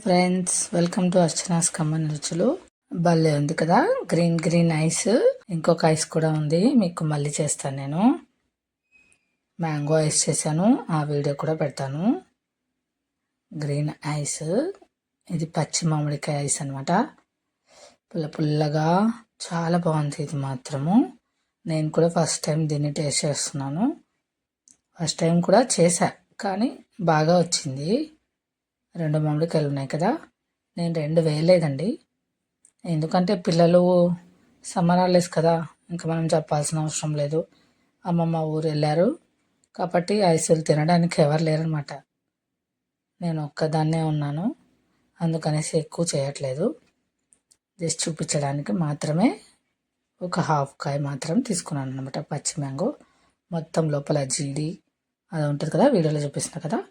Friends welcome to Archana's కమ్మన్ రుచులు భలే ఉంది కదా? గ్రీన్ గ్రీన్ ఐస్ ఇంకొక ఐస్ కూడా ఉంది. మీకు మళ్ళీ చేస్తాను నేను. మ్యాంగో ఐస్ చేశాను. ఆ వీడియో కూడా పెడతాను. గ్రీన్ ఐస్ ఇది పచ్చి మామిడికాయ ఐస్ అనమాట పుల్ల పుల్లగా. చాలా బాగుంది ఇది మాత్రము. నేను కూడా ఫస్ట్ టైం దీన్ని టేస్ట్ చేస్తున్నాను. ఫస్ట్ టైం కూడా చేశా కానీ బాగా వచ్చింది. రెండు మామిడికాయలు ఉన్నాయి కదా. నేను రెండు వేయలేదండి. ఎందుకంటే పిల్లలు సమ్మర్ హాలిడేస్ కదా ఇంకా మనం చెప్పాల్సిన అవసరం లేదు. అమ్మమ్మ ఊరు వెళ్ళారు. కాబట్టి ఐసులు తినడానికి ఎవరు లేరనమాట నేను ఒక్కదాన్నే ఉన్నాను. అందుకనేసి ఎక్కువ చేయట్లేదు. జస్ట్ చూపించడానికి మాత్రమే ఒక హాఫ్ కాయ మాత్రం తీసుకున్నాను అనమాట పచ్చి మ్యాంగో. మొత్తం లోపల జీడి అది ఉంటుంది కదా వీడియోలో చూపిస్తున్నా కదా.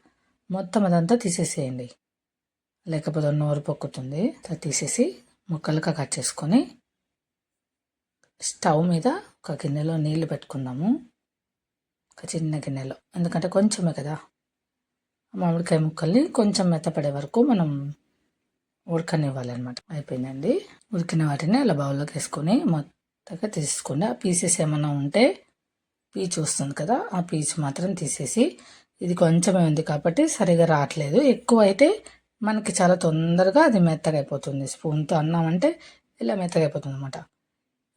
మొత్తం అదంతా తీసేసేయండి. లేకపోతే నోరు పొక్కుతుంది. అది తీసేసి ముక్కలుగా కట్ చేసుకొని స్టవ్ మీద ఒక గిన్నెలో నీళ్ళు పెట్టుకుందాము. ఒక చిన్న గిన్నెలో. ఎందుకంటే కొంచెమే కదా. మామిడికాయ ముక్కల్ని కొంచెం మెత్తపడే వరకు మనం ఉడకనివ్వాలన్నమాట. అయిపోయిందండి. ఉడికిన వాటిని అలా బౌల్లోకి వేసుకొని మొత్తగా తీసుకోండి ఆ పీసెస్ ఏమైనా ఉంటే పీచు వస్తుంది కదా ఆ పీచు మాత్రం తీసేసి ఇది కొంచెమే ఉంది కాబట్టి సరిగా రావట్లేదు. ఎక్కువ అయితే మనకి చాలా తొందరగా అది మెత్తగా అయిపోతుంది స్పూన్తో అన్నామంటే ఇలా మెత్తగా అయిపోతుంది అనమాట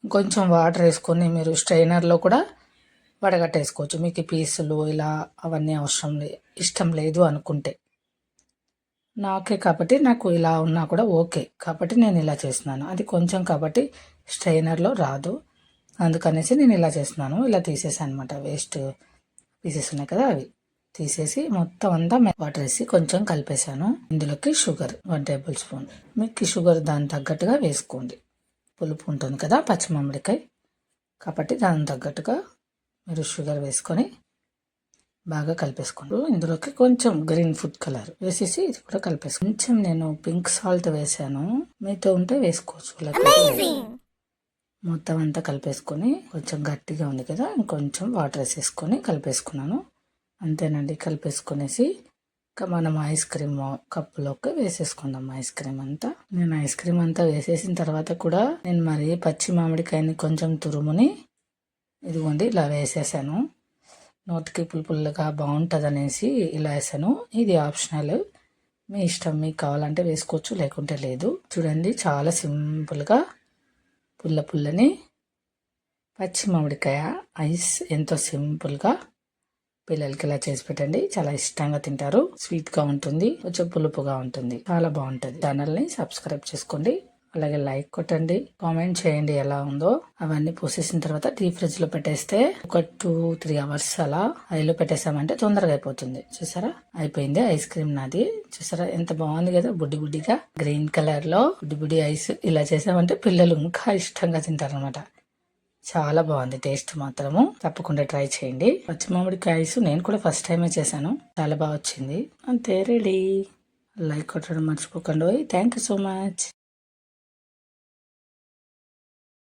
కొంచెం వాటర్ వేసుకొని మీరు స్ట్రైనర్లో కూడా వడగట్టేసుకోవచ్చు. మీకు పీసులు ఇలా అవన్నీ అవసరం లే ఇష్టం లేదు అనుకుంటే. నాకే కాబట్టి నాకు ఇలా ఉన్నా కూడా ఓకే కాబట్టి నేను ఇలా చేస్తున్నాను. అది కొంచెం కాబట్టి స్ట్రైనర్లో రాదు. అందుకనేసి నేను ఇలా చేస్తున్నాను. ఇలా తీసేసాను అనమాట వేస్ట్ పీసెస్ ఉన్నాయి కదా అవి. తీసేసి మొత్తం అంతా వాటర్ వేసి కొంచెం కలిపేశాను. ఇందులోకి షుగర్ వన్ టేబుల్ స్పూన్ మీకు షుగర్ దాని తగ్గట్టుగా వేసుకోండి. పులుపు ఉంటుంది కదా పచ్చి మామిడికాయ కాబట్టి దాని తగ్గట్టుగా మీరు షుగర్ వేసుకొని బాగా కలిపేసుకోండి. ఇందులోకి కొంచెం గ్రీన్ ఫుడ్ కలర్ వేసేసి ఇది కూడా కలిపేసుకో కొంచెం నేను పింక్ సాల్ట్ వేసాను. మీతో ఉంటే వేసుకోవచ్చు. లేకపోతే మొత్తం అంతా కలిపేసుకొని కొంచెం గట్టిగా ఉంది కదా ఇంకొంచెం వాటర్ వేసేసుకొని కలిపేసుకున్నాను. అంతేనండి కలిపేసుకునేసి ఇంకా మనం ఐస్ క్రీమ్ కప్పులోకి వేసేసుకుందాం ఐస్ క్రీమ్ అంతా. నేను ఐస్ క్రీమ్ అంతా వేసేసిన తర్వాత కూడా నేను మరి పచ్చి మామిడికాయని కొంచెం తురుముని ఇదిగోండి ఇలా వేసేసాను. నోటికి పులుపుల్లుగా బాగుంటుంది అనేసి ఇలా వేసాను. ఇది ఆప్షనల్. మీ ఇష్టం మీకు కావాలంటే వేసుకోవచ్చు లేకుంటే లేదు. చూడండి చాలా సింపుల్గా పుల్ల పుల్లని పచ్చి మామిడికాయ ఐస్ ఎంతో సింపుల్గా పిల్లలకి ఇలా చేసి పెట్టండి. చాలా ఇష్టంగా తింటారు. స్వీట్గా ఉంటుంది. కొంచెం పులుపుగా ఉంటుంది. చాలా బాగుంటుంది. ఛానల్ని సబ్స్క్రైబ్ చేసుకోండి. అలాగే లైక్ కొట్టండి. కామెంట్ చేయండి ఎలా ఉందో. అవన్నీ పోసేసిన తర్వాత డీప్ ఫ్రిడ్జ్లో పెట్టేస్తే ఒక టూ త్రీ అవర్స్ అలా ఐలో పెట్టేసామంటే తొందరగా అయిపోతుంది. చూసారా? అయిపోయింది ఐస్ క్రీమ్ నాది. చూసారా? ఎంత బాగుంది కదా? బుడ్డి బుడ్డిగా. గ్రీన్ కలర్లో బుడ్డి బుడ్డి ఐస్ ఇలా చేసామంటే పిల్లలు ఇంకా ఇష్టంగా తింటారు అనమాట చాలా బాగుంది. టేస్ట్ మాత్రము తప్పకుండా ట్రై చేయండి. పచ్చి మామిడికాయ ఐస్ నేను కూడా ఫస్ట్ టైమే చేశాను. చాలా బాగా వచ్చింది. అంతే రెడీ. లైక్ కొట్టడం మర్చిపోకండి థ్యాంక్ యూ సో మచ్.